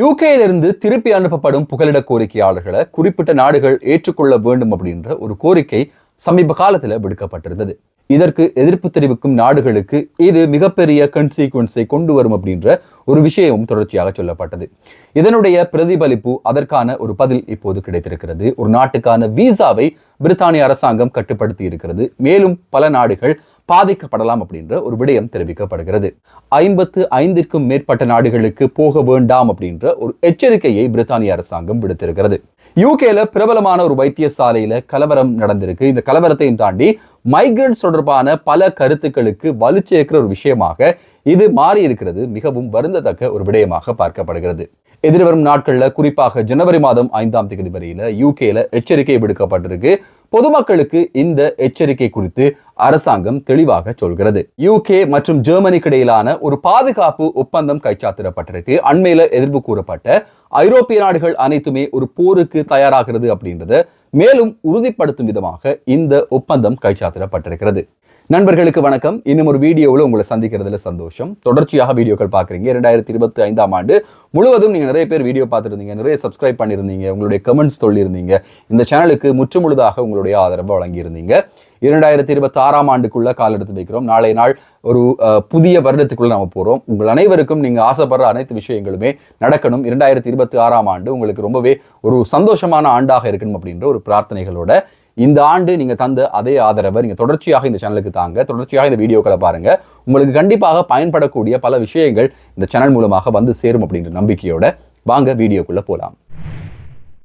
யூகேயிலிருந்து திருப்பி அனுப்பப்படும் புகலிட கோரிக்கையாளர்களை குறிப்பிட்ட நாடுகள் ஏற்றுக்கொள்ள வேண்டும் அப்படின்ற ஒரு கோரிக்கை சமீப காலத்தில் விடுக்கப்பட்டிருந்தது. இதற்கு எதிர்ப்பு தெரிவிக்கும் நாடுகளுக்கு இது மிகப்பெரிய கன்சீக்வன்ஸை கொண்டு வரும் அப்படின்ற ஒரு விஷயமும் தொடர்ச்சியாக சொல்லப்பட்டது. இதனுடைய பிரதிபலிப்பு அதற்கான ஒரு பதில் இப்போது கிடைத்திருக்கிறது. ஒரு நாட்டுக்கான விசாவை பிரித்தானிய அரசாங்கம் கட்டுப்படுத்தி இருக்கிறது. மேலும் பல நாடுகள் பாதிக்கப்படலாம் அப்படின்ற ஒரு விடயம் தெரிவிக்கப்படுகிறது. ஐம்பத்து ஐந்திற்கும் மேற்பட்ட நாடுகளுக்கு போக வேண்டாம் அப்படின்ற ஒரு எச்சரிக்கையை பிரித்தானிய அரசாங்கம் விடுத்திருக்கிறது. யூகேல பிரபலமான ஒரு வைத்தியசாலையில கலவரம் நடந்திருக்கு. இந்த கலவரத்தையும் தாண்டி மைக்ரன்ஸ் தொடர்பான பல கருத்துக்களுக்கு வலுச்சேர்க்கிற ஒரு விஷயமாக இது மாறி இருக்கிறது மிகவும் வருந்தத்தக்க ஒரு விடயமாக பார்க்கப்படுகிறது. எதிர்வரும் நாட்களில் குறிப்பாக ஜனவரி மாதம் ஐந்தாம் தேதி வரையில் யூகேல எச்சரிக்கை விடுக்கப்பட்டிருக்கு. பொதுமக்களுக்கு இந்த எச்சரிக்கை குறித்து அரசாங்கம் தெளிவாக சொல்கிறது. யூகே மற்றும் ஜெர்மனிக்கு இடையிலான ஒரு பாதுகாப்பு ஒப்பந்தம் கைச்சாத்திடப்பட்டிருக்கு. அண்மையில எதிர்ப்பு கூறப்பட்ட ஐரோப்பிய நாடுகள் அனைத்துமே ஒரு போருக்கு தயாராகிறது அப்படின்றத மேலும் உறுதிப்படுத்தும் விதமாக இந்த ஒப்பந்தம் கைச்சாத்திடப்பட்டிருக்கிறது. நண்பர்களுக்கு வணக்கம். இன்னும் ஒரு வீடியோவில் உங்களை சந்திக்கிறதுல சந்தோஷம். தொடர்ச்சியாக வீடியோக்கள் பார்க்குறீங்க. இரண்டாயிரத்தி இருபத்தி ஐந்தாம் ஆண்டு முழுவதும் நீங்கள் நிறைய பேர் வீடியோ பார்த்துருந்தீங்க. நிறைய சப்ஸ்கிரைப் பண்ணியிருந்தீங்க. உங்களுடைய கமெண்ட்ஸ் சொல்லியிருந்தீங்க. இந்த சேனலுக்கு முற்றுமுழுதாக உங்களுடைய ஆதரவை வழங்கியிருந்தீங்க. இரண்டாயிரத்தி இருபத்தி ஆறாம் ஆண்டுக்குள்ள கால் எடுத்து வைக்கிறோம். நாளை நாள் ஒரு புதிய வருடத்துக்குள்ள நம்ம போகிறோம் உங்கள் அனைவருக்கும் நீங்கள் ஆசைப்படுற அனைத்து விஷயங்களுமே நடக்கணும். இரண்டாயிரத்தி இருபத்தி ஆறாம் ஆண்டு உங்களுக்கு ரொம்பவே ஒரு சந்தோஷமான ஆண்டாக இருக்கணும் அப்படின்ற ஒரு பிரார்த்தனைகளோட இந்த ஆண்டு நீங்க தந்த அதே ஆதரவை நீங்கள் தொடர்ச்சியாக இந்த சேனலுக்கு தாங்க. தொடர்ச்சியாக இந்த வீடியோக்களை பாருங்க. உங்களுக்கு கண்டிப்பாக பயன்படக்கூடிய பல விஷயங்கள் இந்த சேனல் மூலமாக வந்து சேரும் அப்படின்ற நம்பிக்கையோட வாங்க வீடியோக்குள்ளே போகலாம்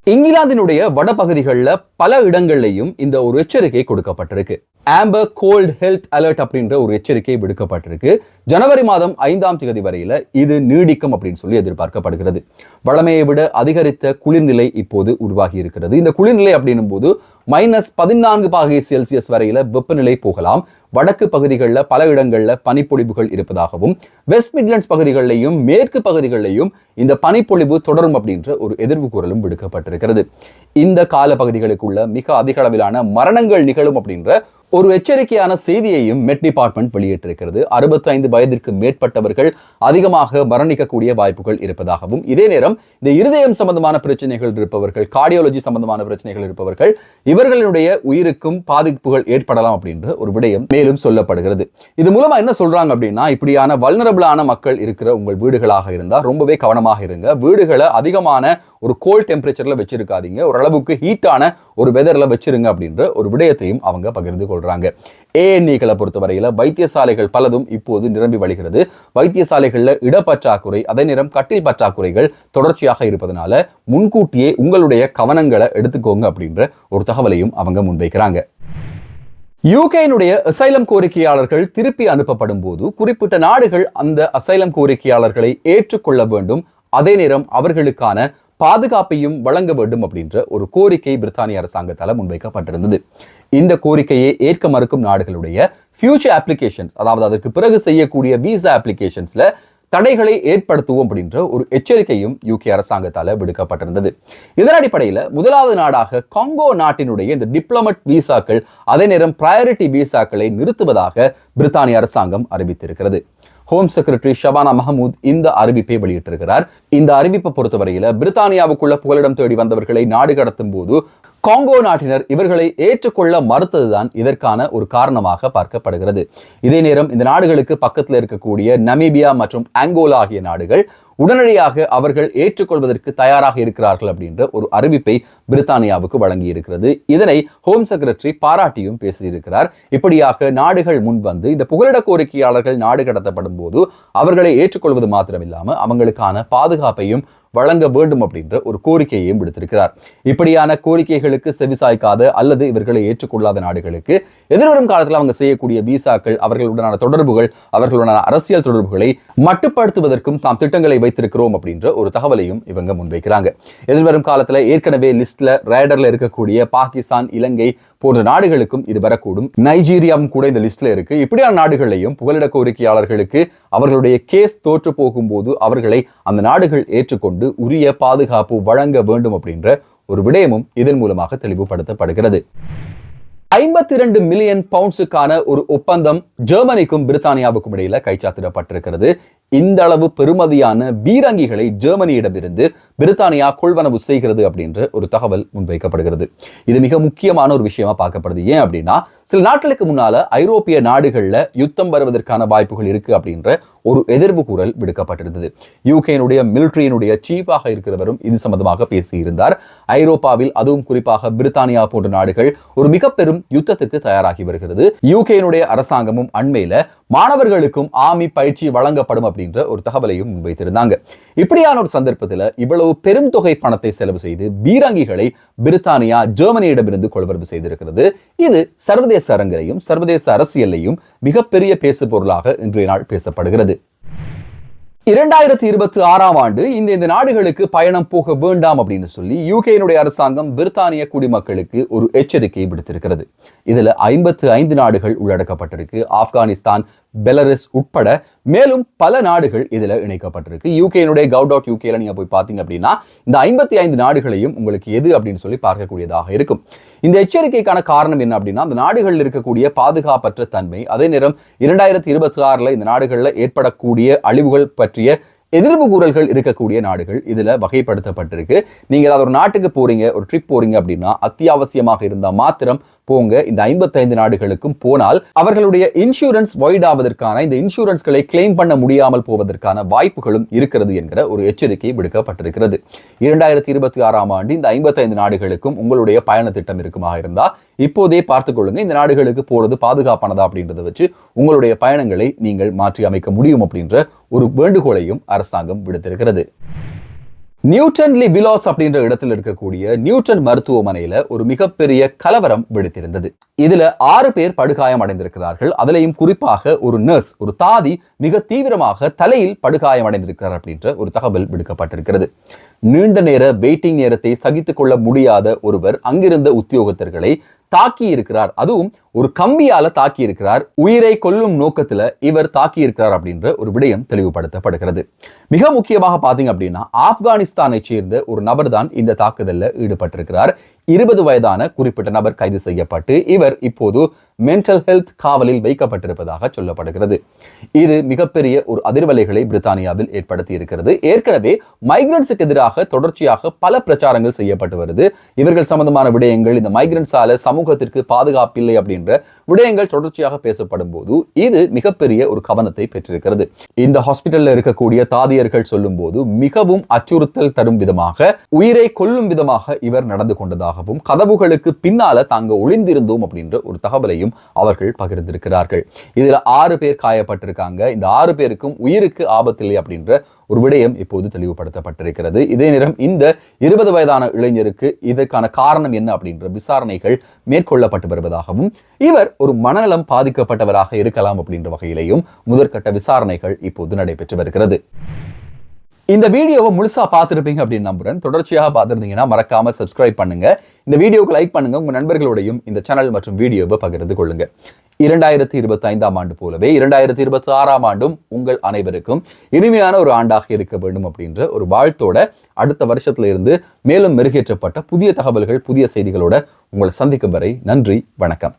இங்கிலாந்தினுடைய வடபகுதிகளில் பல இடங்கள்லையும் இந்த ஒரு எச்சரிக்கை கொடுக்கப்பட்டிருக்கு. ஆம்பர் கோல்டு ஹெல்த் அலர்ட் அப்படின்ற ஒரு எச்சரிக்கை விடுக்கப்பட்டிருக்கு. ஜனவரி மாதம் ஐந்தாம் தேதி வரையில இது நீடிக்கும் அப்படின்னு சொல்லி எதிர்பார்க்கப்படுகிறது. வளமையை விட அதிகரித்த குளிர்நிலை இப்போது உருவாகி இருக்கிறது. இந்த குளிர்நிலை அப்படின்னும் போது மைனஸ் பதினான்கு பாகை செல்சியஸ் வரையில வெப்பநிலை போகலாம். வடக்கு பகுதிகளில் பல இடங்களில் பனிப்பொழிவுகள் இருப்பதாகவும் வெஸ்ட் மிட்லண்ட்ஸ் பகுதிகளிலையும் மேற்கு பகுதிகளிலையும் இந்த பனிப்பொழிவு தொடரும் அப்படின்ற ஒரு எதிர்வு கூறலும் விடுக்கப்பட்டிருக்கிறது. இந்த கால பகுதிகளுக்குள்ள மிக அதிக அளவிலான மரணங்கள் நிகழும் அப்படின்ற ஒரு எச்சரிக்கையான செய்தியையும் மெட் டிபார்ட்மெண்ட் வெளியிட்டிருக்கிறது. 65 வயதிற்கு மேற்பட்டவர்கள் அதிகமாக மரணிக்கக்கூடிய வாய்ப்புகள் இருப்பதாகவும் இதே நேரம் இந்த இருதயம் சம்பந்தமான பிரச்சனைகள் இருப்பவர்கள் கார்டியாலஜி சம்பந்தமான பிரச்சனைகள் இருப்பவர்கள் இவர்களுடைய உயிருக்கும் பாதிப்புகள் ஏற்படலாம் அப்படின்ற ஒரு விடயம் மேலும் சொல்லப்படுகிறது. இது மூலமா என்ன சொல்றாங்க அப்படின்னா இப்படியான வல்னரபிளான மக்கள் இருக்கிற உங்கள் வீடுகளாக இருந்தால் ரொம்பவே கவனமாக இருங்க. வீடுகளை அதிகமான ஒரு கோல்ட் டெம்பரேச்சர்ல வச்சிருக்காதீங்க. ஓரளவுக்கு ஹீட்டான ஒரு வெதர்ல வச்சிருங்க அப்படின்ற ஒரு விடயத்தையும் அவங்க பகிர்ந்து கொள்றாங்க. ஏஎன்இக்களை பொறுத்தவரையில் வைத்தியசாலைகள் பலதும் இப்போது நிரம்பி வழிகிறது. வைத்தியசாலைகள்ல இடப்பற்றாக்குறை அதே நேரம் கட்டில் பற்றாக்குறைகள் தொடர்ச்சியாக இருப்பதனால முன்கூட்டியே உங்களுடைய கவனங்களை எடுத்துக்கோங்க அப்படின்ற ஒரு தகவலையும் அவங்க முன்வைக்கிறாங்க. யூகேனுடைய அசைலம் கோரிக்கையாளர்கள் திருப்பி அனுப்பப்படும் போது குறிப்பிட்ட நாடுகள் அந்த அசைலம் கோரிக்கையாளர்களை ஏற்றுக்கொள்ள வேண்டும். அதே நேரம் அவர்களுக்கான பாதுகாப்பையும் வழங்க வேண்டும் அப்படின்ற ஒரு கோரிக்கை பிரித்தானிய அரசாங்கத்தால் முன்வைக்கப்பட்டிருந்தது. இந்த கோரிக்கையை ஏற்க மறுக்கும் நாடுகளுடைய ஃபியூச்சர் அப்ளிகேஷன்ஸ் அதாவது அதற்கு பிறகு செய்யக்கூடிய விசா அப்ளிகேஷன்ஸில் தடைகளை ஏற்படுத்துவோம் அப்படின்ற ஒரு எச்சரிக்கையும் யூகே அரசாங்கத்தால் விடுக்கப்பட்டிருந்தது. இதன் அடிப்படையில் முதலாவது நாடாக காங்கோ நாட்டினுடைய இந்த டிப்ளமட் விசாக்கள் அதே நேரம் பிரையாரிட்டி விசாக்களை நிறுத்துவதாக பிரித்தானிய அரசாங்கம் அறிவித்திருக்கிறது. ஹோம் செக்ரட்டரி ஷபானா மஹமூத் இந்த அறிவிப்பை வெளியிட்டிருக்கிறார். இந்த அறிவிப்பை பொறுத்தவரையில பிரித்தானியாவுக்குள்ள புகலிடம் தேடி வந்தவர்களை நாடு கடத்தும் போது காங்கோ நாட்டினர் இவர்களை ஏற்றுக்கொள்ள மறுத்ததுதான் இதற்கான ஒரு காரணமாக பார்க்கப்படுகிறது. இதே நேரம் இந்த நாடுகளுக்கு பக்கத்தில் இருக்கக்கூடிய நமீபியா மற்றும் ஆங்கோலா ஆகிய நாடுகள் உடனடியாக அவர்கள் ஏற்றுக்கொள்வதற்கு தயாராக இருக்கிறார்கள் அப்படின்ற ஒரு அறிவிப்பை பிரித்தானியாவுக்கு வழங்கியிருக்கிறது. இதனை ஹோம் செக்ரட்டரி பாராட்டியும் பேசியிருக்கிறார். இப்படியாக நாடுகள் முன் வந்து இந்த புகலிட கோரிக்கையாளர்கள் நாடு கடத்தப்படும் போது அவர்களை ஏற்றுக்கொள்வது மாத்திரமில்லாமல் அவங்களுக்கான பாதுகாப்பையும் வழங்க வேண்டும் அப்படின்ற ஒரு கோரிக்கையையும் விடுத்திருக்கிறார். இப்படியான கோரிக்கைகளுக்கு செவிசாய்க்காத அல்லது இவர்களை ஏற்றுக்கொள்ளாத நாடுகளுக்கு எதிர்வரும் காலத்தில் அவங்க செய்யக்கூடிய விசாக்கள் அவர்களுடனான தொடர்புகள் அவர்களுடனான அரசியல் தொடர்புகளை மட்டுப்படுத்துவதற்கும் தாம் திட்டங்களை வைத்திருக்கிறோம் அப்படின்ற ஒரு தகவலையும் இவங்க முன்வைக்கிறாங்க. எதிர்வரும் காலத்துல ஏற்கனவே லிஸ்ட்ல ரேடர்ல இருக்கக்கூடிய பாகிஸ்தான் இலங்கை போன்ற நாடுகளுக்கும் இது வரக்கூடும். நைஜீரியாவும் கூட இந்த லிஸ்ட்ல இருக்கு. இப்படியான நாடுகளையும் புகலிட கோரிக்கையாளர்களுக்கு அவர்களுடைய கேஸ் தோற்று போகும்போது அவர்களை அந்த நாடுகள் ஏற்றுக்கொண்டு உரிய பாதுகாப்பு வழங்க வேண்டும் அப்படின்ற ஒரு விடயமும் இதன் மூலமாக தெளிவுபடுத்தப்படுகிறது. ஐம்பத்தி இரண்டு மில்லியன் பவுண்ட்ஸுக்கான ஒரு ஒப்பந்தம் ஜெர்மனிக்கும் பிரித்தானியாவுக்கும் இடையில கைச்சாத்திடப்பட்டிருக்கிறது இந்த அளவு பெருமதியான பீரங்கிகளை ஜெர்மனியிடமிருந்து பிரித்தானியா கொள்வனவு செய்கிறது அப்படின்ற ஒரு தகவல் முன்வைக்கப்படுகிறது. இது மிக முக்கியமான ஒரு விஷயமா பார்க்கப்படுது. ஏன் அப்படின்னா சில நாட்களுக்கு முன்னால ஐரோப்பிய நாடுகளில் யுத்தம் வருவதற்கான வாய்ப்புகள் இருக்கு அப்படின்ற ஒரு எதிர்ப்பு குரல் விடுக்கப்பட்டிருந்தது. யூகேனுடைய மிலிட்ரியினுடைய சீஃபாக இருக்கிறவரும் இது சம்பந்தமாக பேசியிருந்தார். ஐரோப்பாவில் அதுவும் குறிப்பாக பிரித்தானியா போன்ற நாடுகள் ஒரு மிக பெரும் யுத்தத்துக்கு தயாராகி வருகிறது. யூகேனுடைய அரசாங்கமும் அண்மையில மாணவர்களுக்கும் ஆமி பயிற்சி வழங்கப்படும் அப்படின்ற ஒரு தகவலையும் முன்வைத்திருந்தாங்க. இப்படியான ஒரு சந்தர்ப்பத்தில் இவ்வளவு பெரும் தொகை பணத்தை செலவு செய்து பீரங்கிகளை பிரித்தானியா ஜெர்மனியிடமிருந்து கொள்வரவு செய்திருக்கிறது. இது சர்வதேச அரங்கிலையும் சர்வதேச அரசியலையும் மிகப்பெரிய பேசு பொருளாக இன்றைய நாள் பேசப்படுகிறது. இரண்டாயிரத்தி இருபத்தி ஆறாம் ஆண்டு இந்த இந்த நாடுகளுக்கு பயணம் போக வேண்டாம் அப்படின்னு சொல்லி யூகேனுடைய அரசாங்கம் பிரித்தானிய குடிமக்களுக்கு ஒரு எச்சரிக்கை விடுத்திருக்கிறது. இதுல ஐம்பத்து ஐந்து நாடுகள் உள்ளடக்கப்பட்டிருக்கு. ஆப்கானிஸ்தான் பெலரஸ் உட்பட மேலும் பல நாடுகள் இதுல இணைக்கப்பட்டிருக்கு. யூகேனுடைய கவு டாட் யூகேல நீங்க போய் பார்த்தீங்க அப்படின்னா இந்த ஐம்பத்தி ஐந்து நாடுகளையும் உங்களுக்கு எது அப்படின்னு சொல்லி பார்க்கக்கூடியதாக இருக்கும். இந்த எச்சரிக்கைக்கான காரணம் என்ன அப்படின்னா அந்த நாடுகளில் இருக்கக்கூடிய பாதுகாப்பற்ற தன்மை அதே நேரம் இரண்டாயிரத்தி இருபத்தி ஆறுல இந்த நாடுகளில் ஏற்படக்கூடிய அழிவுகள் பற்றிய எதிர்ப்பு கூறல்கள் இருக்கக்கூடிய நாடுகள் இதுல வகைப்படுத்தப்பட்டிருக்கு. நீங்க ஏதாவது ஒரு நாட்டுக்கு போறீங்க ஒரு ட்ரிப் போறீங்க அப்படின்னா அத்தியாவசியமாக இருந்தால் மாத்திரம் போங்க. இந்த ஐம்பத்தைந்து நாடுகளுக்கும் போனால் அவர்களுடைய இன்சூரன்ஸ் வைட் ஆவதற்கான இந்த இன்சூரன்ஸ்களை கிளைம் பண்ண முடியாமல் போவதற்கான வாய்ப்புகளும் இருக்கிறது என்கிற ஒரு எச்சரிக்கை விடுக்கப்பட்டிருக்கிறது. இரண்டாயிரத்தி இருபத்தி ஆறாம் ஆண்டு இந்த ஐம்பத்தைந்து நாடுகளுக்கும் உங்களுடைய பயண திட்டம் இருக்குமாக இருந்தா இப்போதே பார்த்துக்கொள்ளுங்க இந்த நாடுகளுக்கு போறது பாதுகாப்பானதா அப்படின்றத வச்சு உங்களுடைய பயணங்களை நீங்கள் மாற்றி அமைக்க முடியும் அப்படின்ற ஒரு வேண்டுகோளையும் அரசாங்கம் விடுத்திருக்கிறது. நியூட்டன்லி விலாஸ் அப்படின்ற இடத்துல இருக்கக்கூடிய நியூட்டன் மருத்துவமனையில ஒரு மிகப்பெரிய கலவரம் வெடித்திருந்தது. இதுல ஆறு பேர் படுகாயம் அடைந்திருக்கிறார்கள். அதுலயும் குறிப்பாக ஒரு நர்ஸ் ஒரு தாதி மிக தீவிரமாக தலையில் படுகாயம் அடைந்திருக்கிறார் அப்படின்ற ஒரு தகவல் விடுக்கப்பட்டிருக்கிறது. நீண்ட நேர வெயிட்டிங் நேரத்தை சகித்துக் கொள்ள முடியாத ஒருவர் அங்கிருந்த உத்தியோகத்தர்களை தாக்கி இருக்கிறார் அதுவும் ஒரு கம்பியால தாக்கி இருக்கிறார் உயிரை கொல்லும் நோக்கத்துல இவர் தாக்கி இருக்கிறார் அப்படின்ற ஒரு விடயம் தெளிவுபடுத்தப்படுகிறது. மிக முக்கியமாக பாத்தீங்க அப்படின்னா ஆப்கானிஸ்தானை சேர்ந்த ஒரு நபர் தான் இந்த தாக்குதல்ல ஈடுபட்டிருக்கிறார். இருபது வயதான குறிப்பிட்ட நபர் கைது செய்யப்பட்டு இவர் இப்போது மென்டல் ஹெல்த் காவலில் வைக்கப்பட்டிருப்பதாக சொல்லப்படுகிறது. இது மிகப்பெரிய ஒரு அதிர்வலைகளை பிரித்தானியாவில் ஏற்படுத்தி இருக்கிறது ஏற்கனவே மைக்ரன்ஸுக்கு எதிராக தொடர்ச்சியாக பல பிரச்சாரங்கள் செய்யப்பட்டு வருது. இவர்கள் சம்பந்தமான விடயங்கள் இந்த மைக்ரன்ஸால சமூகத்திற்கு பாதுகாப்பு இல்லை என்ற விடயங்கள் தொடர்ச்சியாக பேசப்படும் போது இது மிகப்பெரிய ஒரு கவனத்தை பெற்றிருக்கிறது. இந்த ஹாஸ்பிட்டல்ல இருக்கக்கூடிய தாதியர்கள் சொல்லும் போது மிகவும் அச்சுறுத்தல் தரும் விதமாக உயிரை கொல்லும் விதமாக இவர் நடந்து கொண்டதாகவும் கதவுகளுக்கு பின்னால தாங்க ஒளிந்திருந்தோம் அப்படின்ற ஒரு தகவலையும் அவர்கள் பகிர்ந்திருக்கிறார்கள். இதுல ஆறு பேர் காயப்பட்டிருக்காங்க. இந்த ஆறு பேருக்கும் உயிருக்கு ஆபத்தில்லை அப்படின்ற ஒரு விடயம் இப்போது தெளிவுபடுத்தப்பட்டிருக்கிறது. இதே நேரம் இந்த இருபது வயதான இளைஞருக்கு இதற்கான காரணம் என்ன அப்படின்ற விசாரணைகள் மேற்கொள்ளப்பட்டு வருவதாகவும் இவர் ஒரு மனநலம் பாதிக்கப்பட்டவராக இருக்கலாம் அப்படின்ற வகையிலையும் முதற்கட்ட விசாரணைகள் இப்போது நடைபெற்று வருகிறது. இந்த வீடியோவை முழுசா பார்த்துருப்பீங்க அப்படின்னு நம்புறேன். தொடர்ச்சியாக பார்த்துருந்தீங்கன்னா மறக்காம சப்ஸ்கிரைப் பண்ணுங்க. இந்த வீடியோவுக்கு லைக் பண்ணுங்க. உங்க நண்பர்களோடையும் இந்த சேனல் மற்றும் வீடியோவை பகிர்ந்து கொள்ளுங்க. இரண்டாயிரத்தி இருபத்தி ஐந்தாம் ஆண்டு போலவே இரண்டாயிரத்தி இருபத்தி ஆறாம் ஆண்டும் உங்கள் அனைவருக்கும் இனிமையான ஒரு ஆண்டாக இருக்க வேண்டும் அப்படின்ற ஒரு வாழ்த்தோட அடுத்த வருஷத்துல இருந்து மேலும் மெருகேற்றப்பட்ட புதிய தகவல்கள் புதிய செய்திகளோட உங்களை சந்திக்கும் வரை நன்றி வணக்கம்.